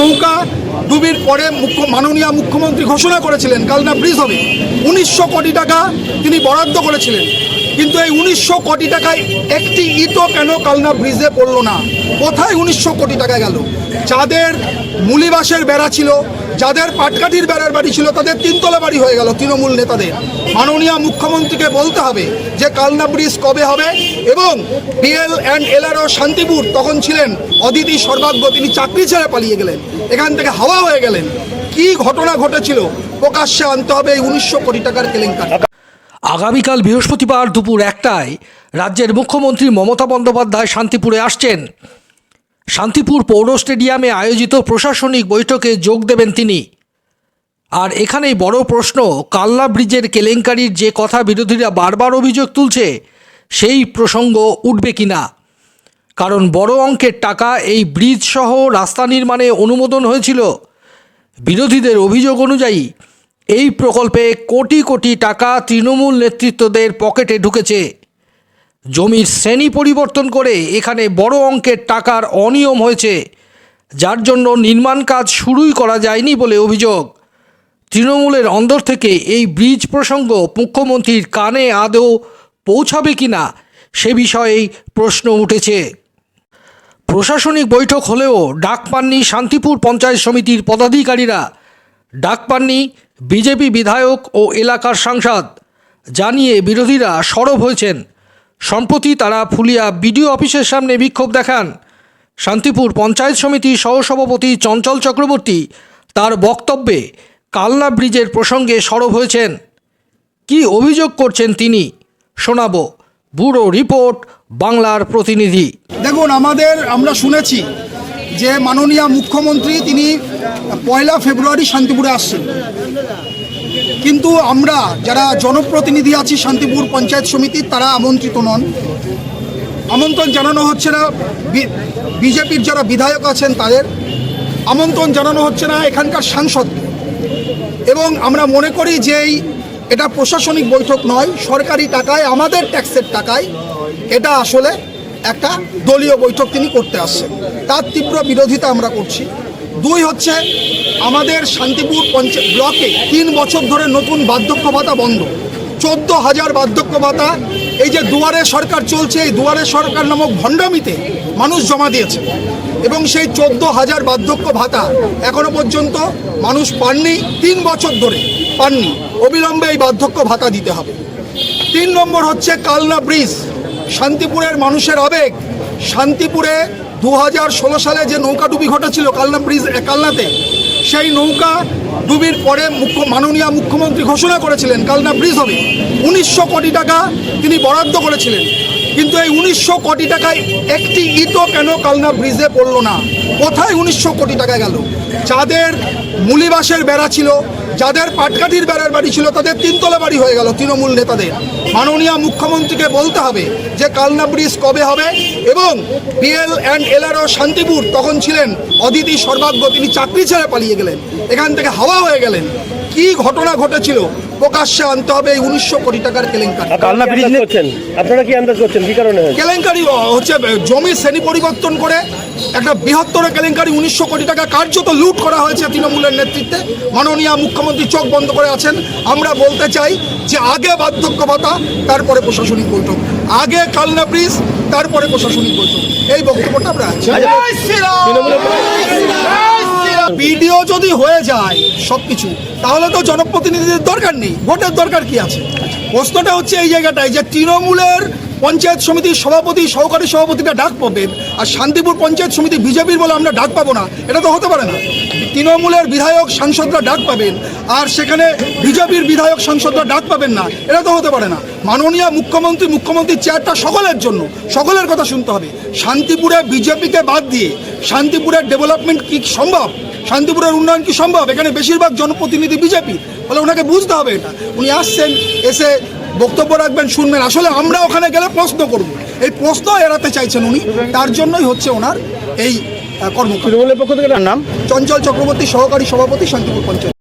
নৌকা ডুবির পরে মুখ্য মাননীয় মুখ্যমন্ত্রী ঘোষণা করেছিলেন, কালনা ব্রিজ হবে। উনিশশো কোটি টাকা তিনি বরাদ্দ করেছিলেন। কিন্তু এই উনিশশো কোটি টাকায় একটি ইটও কেন কালনা ব্রিজে পড়ল না? কোথায় উনিশশো কোটি টাকা গেল? চাঁদের মুলিবাসের বেড়া ছিল যাদের পাটকাঠির বেড়ার বাড়ি ছিল, তাদের তিনতলা বাড়ি হয়ে গেল তৃণমূল নেতাদের। মাননীয় মুখ্যমন্ত্রীকে বলতে হবে যে, কালনা ব্রিজ কবে হবে এবং বিএল অ্যান্ড এলআরও শান্তিপুর তখন ছিলেন অদিতি সর্বাগ্য, তিনি চাকরি ছেড়ে পালিয়ে গেলেন, এখান থেকে হাওয়া হয়ে গেলেন। কি ঘটনা ঘটেছিল প্রকাশ্যে আনতে হবে এই উনিশশো কোটি টাকার কেলেঙ্কারি। আগামীকাল বৃহস্পতিবার দুপুর একটায় রাজ্যের মুখ্যমন্ত্রী মমতা বন্দ্যোপাধ্যায় শান্তিপুরে আসছেন। শান্তিপুর পৌর স্টেডিয়ামে আয়োজিত প্রশাসনিক বৈঠকে যোগ দেবেন তিনি। আর এখানেই বড় প্রশ্ন কালনা ব্রিজের কেলেঙ্কারির যে কথা বিরোধীরা বারবার অভিযোগ তুলছে, সেই প্রসঙ্গ উঠবে কিনা? কারণ বড় অঙ্কের টাকা এই ব্রিজ সহ রাস্তা নির্মাণে অনুমোদন হয়েছিল। বিরোধীদের অভিযোগ অনুযায়ী, এই প্রকল্পে কোটি কোটি টাকা তৃণমূল নেতৃত্বদের পকেটে ঢুকেছে। জমির শ্রেণি পরিবর্তন করে এখানে বড় অঙ্কের টাকার অনিয়ম হয়েছে, যার জন্য নির্মাণ কাজ শুরুই করা যায়নি বলে অভিযোগ। তৃণমূলের অন্দর থেকে এই ব্রিজ প্রসঙ্গ মুখ্যমন্ত্রীর কানে আদৌ পৌঁছাবে কিনা সে বিষয়েই প্রশ্ন উঠেছে। প্রশাসনিক বৈঠক হলেও ডাক পাননি শান্তিপুর পঞ্চায়েত সমিতির পদাধিকারীরা। ডাক পাননি বিজেপি বিধায়ক ও এলাকার সাংসদ, জানিয়ে বিরোধীরা সরব হয়েছেন। সম্প্রতি তারা ফুলিয়া বিডিও অফিসের সামনে বিক্ষোভ দেখান। শান্তিপুর পঞ্চায়েত সমিতির সহসভাপতি চঞ্চল চক্রবর্তী তার বক্তব্যে কালনা ব্রিজের প্রসঙ্গে সরব হয়েছেন। কি অভিযোগ করছেন তিনি? শোনাবো ব্যুরো রিপোর্ট, বাংলার প্রতিনিধি। দেখুন, আমাদের, আমরা শুনেছি যে মাননীয় মুখ্যমন্ত্রী তিনি পয়লা ফেব্রুয়ারি শান্তিপুরে আসছেন। কিন্তু আমরা যারা জনপ্রতিনিধি আছি শান্তিপুর পঞ্চায়েত সমিতির, তারা আমন্ত্রিত নন। আমন্ত্রণ জানানো হচ্ছে না। বিজেপির যারা বিধায়ক আছেন তাদের আমন্ত্রণ জানানো হচ্ছে না এখানকার সাংসদ। এবং আমরা মনে করি যে এটা প্রশাসনিক বৈঠক নয়, সরকারি টাকায়, আমাদের ট্যাক্সের টাকায় এটা আসলে একটা দলীয় বৈঠক তিনি করতে আসছেন। তার তীব্র বিরোধিতা আমরা করছি। দুই হচ্ছে আমাদের শান্তিপুর পঞ্চায়েত ব্লকে তিন বছর ধরে নতুন বার্ধক্য ভাতা বন্ধ। চোদ্দ হাজার বার্ধক্য ভাতা। এই যে দুয়ারে সরকার চলছে, এই দুয়ারে সরকার নামক ভণ্ডামিতে মানুষ জমা দিয়েছে। এবং সেই চোদ্দ হাজার বার্ধক্য ভাতা এখনও পর্যন্ত মানুষ পাননি, তিন বছর ধরে পাননি। অবিলম্বে এই বার্ধক্য ভাতা দিতে হবে। তিন নম্বর হচ্ছে কালনা ব্রিজ। শান্তিপুরের মানুষের আবেগ। শান্তিপুরে দু হাজার ষোলো সালে যে নৌকা ডুবি ঘটেছিল কালনা ব্রিজ কালনাতে, সেই নৌকা ডুবির পরে মুখ্য, মাননীয় মুখ্যমন্ত্রী ঘোষণা করেছিলেন কালনা ব্রিজ হবে। উনিশশো কোটি টাকা তিনি বরাদ্দ করেছিলেন। কিন্তু এই উনিশশো কোটি টাকায় একটি ইটও কেন কালনা ব্রিজে পড়ল না? কোথায় উনিশশো কোটি টাকা গেল? যাদের মুলিবাসের বেড়া ছিল, যাদের পাটকাঠির বেড়ার বাড়ি ছিল, তাদের তিনতলা বাড়ি হয়ে গেল তৃণমূল নেতাদের। মাননীয় মুখ্যমন্ত্রীকে বলতে হবে যে কালনা ব্রিজ কবে হবে এবং বিএল অ্যান্ড এলআরও শান্তিপুর তখন ছিলেন অদিতি সর্বাগ্য, তিনি চাকরি ছেড়ে পালিয়ে গেলেন। এখান থেকে হাওয়া হয়ে গেলেন। কি ঘটনা ঘটেছিল? প্রকাশ্যে আনতে হবে এই উনিশশো কোটি টাকার কেলেঙ্কারি। কালনা ব্রিজ করছেন? আপনারা কি আন্দাজ করছেন? কি কারণে কেলেঙ্কারি হচ্ছে জমির শ্রেণি পরিবর্তন করে একটা বৃহত্তর কেলেঙ্কারি উনিশশো কোটি টাকা কার্যত লুট করা হয়েছে তৃণমূলের নেতৃত্বে। মাননীয় মুখ্যমন্ত্রী চোখ বন্ধ করে আছেন। আমরা বলতে চাই যে আগে বার্ধক্য ভাতা তারপরে প্রশাসনিক বৈঠক। আগে কালনা ব্রিজ তারপরে প্রশাসনিক বৈঠক। এই বক্তব্যটা আমরা ভিডিও যদি হয়ে যায় সব কিছু তাহলে তো জনপ্রতিনিধিদের দরকার নেই ভোটের দরকার কি আছে? প্রশ্নটা হচ্ছে এই জায়গাটায় যে তৃণমূলের পঞ্চায়েত সমিতির সভাপতি, সহকারী সভাপতিটা ডাক পাবেন আর শান্তিপুর পঞ্চায়েত সমিতি বিজেপির বলে আমরা ডাক পাবো না। এটা তো হতে পারে না। তৃণমূলের বিধায়ক সাংসদরা ডাক পাবেন, আর সেখানে বিজেপির বিধায়ক সাংসদরা ডাক পাবেন না। এটা তো হতে পারে না। মাননীয় মুখ্যমন্ত্রী মুখ্যমন্ত্রীর চেয়ারটা সকলের জন্য, সকলের কথা শুনতে হবে। শান্তিপুরে বিজেপিকে বাদ দিয়ে শান্তিপুরের ডেভেলপমেন্ট কি সম্ভব? শান্তিপুরের উন্নয়ন কি সম্ভব? এখানে বেশিরভাগ জনপ্রতিনিধি বিজেপি। ফলে ওনাকে বুঝতে হবে এটা। উনি আসছেন, এসে বক্তব্য রাখবেন শুনবেন। আসলে আমরা ওখানে গেলে প্রশ্ন করব। এই প্রশ্ন এড়াতে চাইছেন উনি তার জন্যই হচ্ছে ওনার এই কর্মকর্তা কর্মকাণ্ড। তৃণমূলের পক্ষ থেকে নাম? চঞ্চল চক্রবর্তী সহকারী সভাপতি শান্তিপুর পঞ্চায়েত।